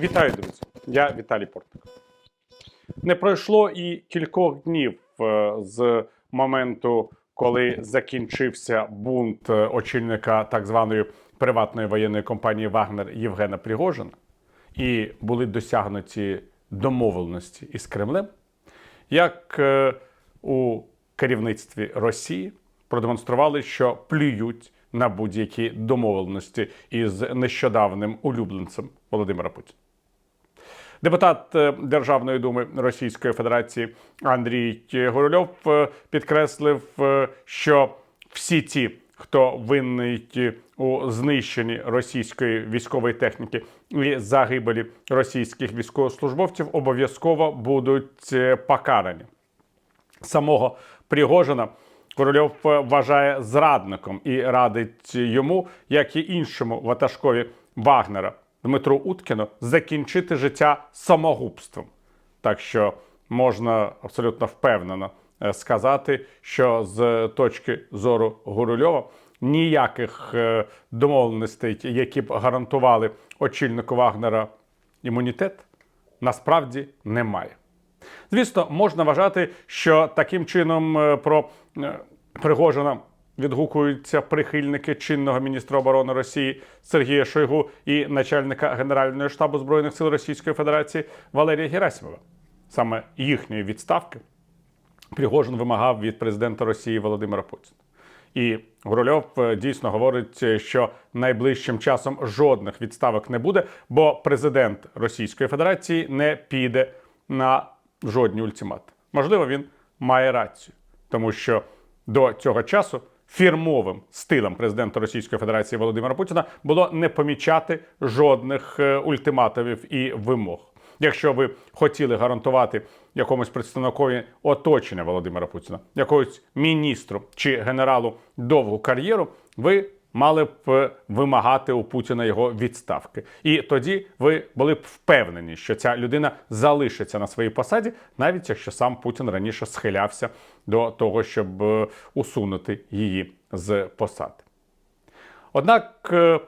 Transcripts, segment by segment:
Вітаю, друзі! Я Віталій Портник. Не пройшло і кількох днів е, з моменту, коли закінчився бунт е, очільника так званої приватної воєнної компанії Вагнер Євгена Пригожина, і були досягнуті домовленості із Кремлем, як е, у керівництві Росії продемонстрували, що плюють на будь-які домовленості із нещодавним улюбленцем Володимира Путіна. Депутат е, Державної думи Російської Федерації Андрій Горольов е, підкреслив, е, що всі ті, хто винний у знищенні російської військової техніки і загибелі російських військовослужбовців, обов'язково будуть покарані. Самого Пригожина Корольов вважає зрадником і радить йому, як і іншому ватажкові Вагнера Дмитру Уткіну, закінчити життя самогубством. Так що можна абсолютно впевнено е, сказати, що з точки зору Гурульова ніяких е, домовленостей, які б гарантували очільнику Вагнера імунітет, насправді немає. Звісно, можна вважати, що таким чином е, про Пригожина відгукуються прихильники чинного міністра оборони Росії Сергія Шойгу і начальника Генерального штабу збройних сил Російської Федерації Валерія Герасимова. Саме їхньої відставки Пригожин вимагав від президента Росії Володимира Путіна. І Гурольов е, дійсно говорить, е, що найближчим часом жодних відставок не буде, бо президент Російської Федерації не піде на жодні ультимати. Можливо, він має рацію, тому що до цього часу фірмовим стилем президента Російської Федерації Володимира Путіна було не помічати жодних е, ультиматумів і вимог. Якщо ви хотіли гарантувати якомусь представникові оточення Володимира Путіна, якогось міністру чи генералу довгу кар'єру, ви мали б е, вимагати у Путіна його відставки. І тоді ви були б впевнені, що ця людина залишиться на своїй посаді, навіть якщо сам Путін раніше схилявся до того, щоб е, усунути її з посади. Однак е,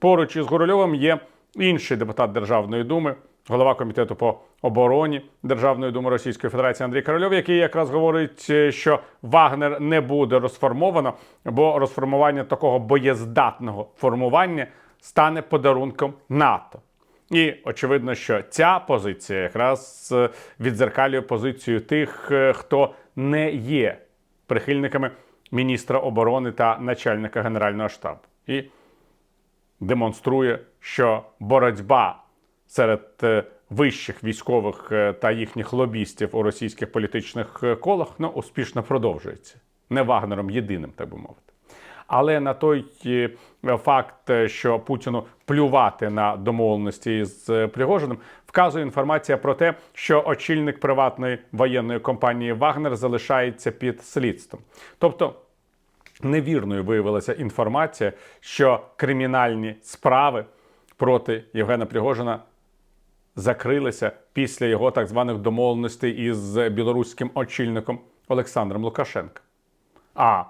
поруч із Горольовим є інший депутат Державної думи, голова комітету по обороні Державної думи Російської Федерації Андрій Корольов, який якраз говорить, е, що Вагнер не буде розформовано, бо розформування такого боєздатного формування стане подарунком НАТО. І очевидно, що ця позиція якраз е, відзеркалює позицію тих, е, хто не є прихильниками міністра оборони та начальника Генерального штабу. І демонструє, що боротьба серед вищих військових е, та їхніх лобістів у російських політичних е, колах ну, успішно продовжується. Не Вагнером єдиним, так би мовити. Але на той е, факт, що Путіну плювати на домовленості з Пригожиним, вказує інформація про те, що очільник приватної воєнної компанії Вагнер залишається під слідством. Тобто невірною виявилася інформація, що кримінальні справи проти Євгена Пригожина закрилися після його так званих домовленостей із білоруським очільником Олександром Лукашенком. А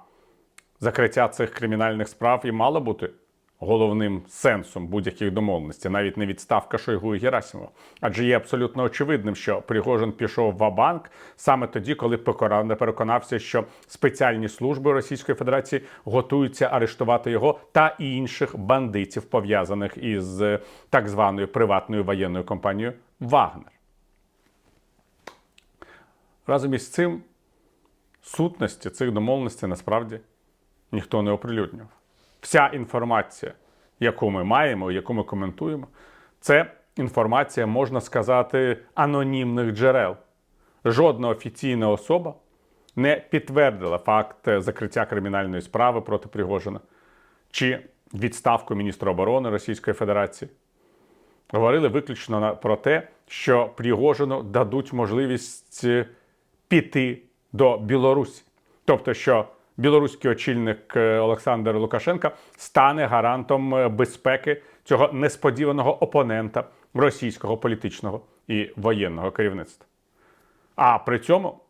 закриття цих кримінальних справ і мало бути головним сенсом будь-яких домовленостей, навіть не відставка Шойгу і Герасимова. Адже є абсолютно очевидним, що Пригожин пішов в банк саме тоді, коли переконався, що спеціальні служби Російської Федерації готуються арештувати його та інших бандитів, пов'язаних із е, так званою приватною воєнною компанією Вагнер. Разом із цим сутності цих домовленостей насправді ніхто не оприлюднював. Вся інформація, яку ми маємо, яку ми коментуємо, це інформація, можна сказати, анонімних джерел. Жодна офіційна особа не підтвердила факт закриття кримінальної справи проти Пригожина чи відставку міністра оборони Російської Федерації. Говорили виключно про те, що Пригожину дадуть можливість піти до Білорусі. Тобто, що білоруський очільник е, Олександр Лукашенка стане гарантом е, безпеки цього несподіваного опонента російського політичного і воєнного керівництва. А при цьому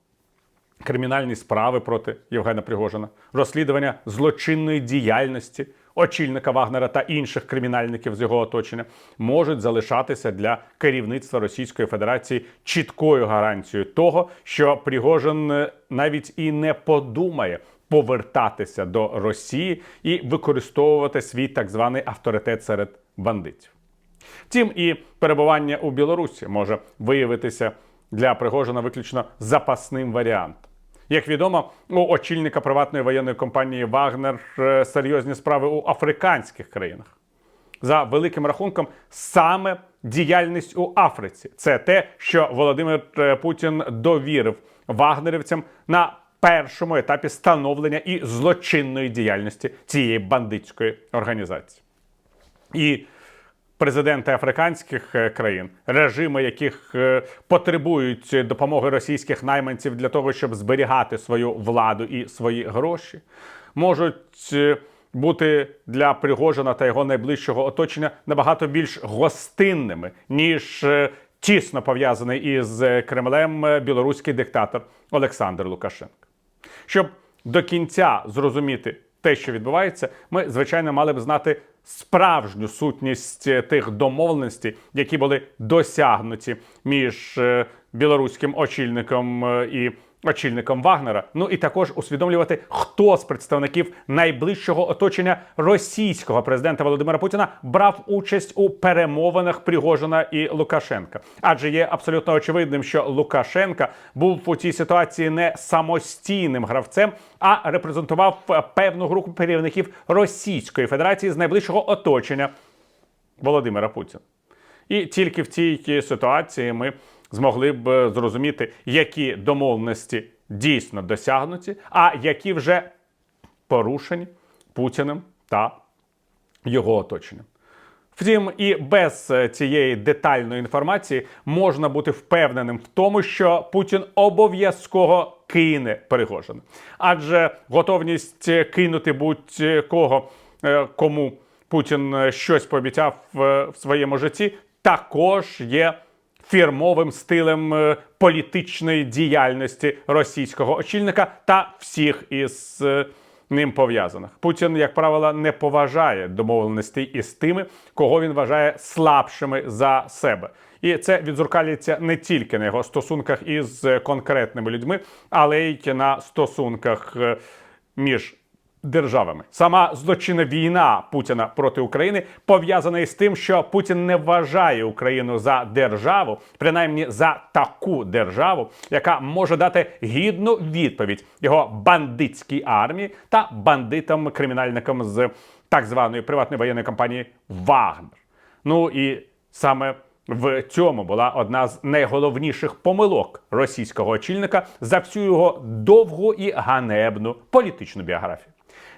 кримінальні справи проти Євгена Пригожина, розслідування злочинної діяльності очільника Вагнера та інших кримінальників з його оточення можуть залишатися для керівництва Російської Федерації чіткою гарантією того, що Пригожин е, навіть і не подумає повертатися до Росії і використовувати свій так званий авторитет серед бандитів. Втім, і перебування у Білорусі може виявитися для Пригожина виключно запасним варіантом. Як відомо, у очільника приватної воєнної компанії Вагнер е, серйозні справи у африканських країнах. За великим рахунком, саме діяльність у Африці це те, що Володимир е, Путін довірив вагнерівцям на першому етапі становлення і злочинної діяльності цієї бандитської організації. І президенти африканських е, країн, режими яких е, потребують допомоги російських найманців для того, щоб зберігати свою владу і свої гроші, можуть е, бути для Пригожина та його найближчого оточення набагато більш гостинними, ніж тісно пов'язаний із Кремлем білоруський диктатор Олександр Лукашенко. Щоб до кінця зрозуміти те, що відбувається, ми звичайно мали б знати справжню сутність е, тих домовленостей, які були досягнуті між е, білоруським очільником е, і очільником Вагнера. Ну і також усвідомлювати, хто з представників найближчого оточення російського президента Володимира Путіна брав участь у перемовинах Пригожина і Лукашенка. Адже є абсолютно очевидним, що Лукашенка був у цій ситуації не самостійним гравцем, а репрезентував певну групу керівників Російської Федерації з найближчого оточення Володимира Путіна. І тільки в цій ситуації ми змогли б е, зрозуміти, які домовленості дійсно досягнуті, а які вже порушені Путіним та його оточенням. Втім, і без е, цієї детальної інформації можна бути впевненим в тому, що Путін обов'язково кине Пригожина. Адже готовність е, кинути будь-кого, кому Путін щось пообіцяв в своєму житті, також є фірмовим стилем е, політичної діяльності російського очільника та всіх із е, ним пов'язаних. Путін, як правило, не поважає домовленостей із тими, кого він вважає слабшими за себе. І це відзеркалюється не тільки на його стосунках із е, конкретними людьми, але й на стосунках між державами. Сама злочинна війна Путіна проти України пов'язана із тим, що Путін не вважає Україну за державу, принаймні за таку державу, яка може дати гідну відповідь його бандитській армії та бандитам-кримінальникам з так званої приватної воєнної компанії Вагнер. Ну і саме в цьому була одна з найголовніших помилок російського очільника за всю його довгу і ганебну політичну біографію.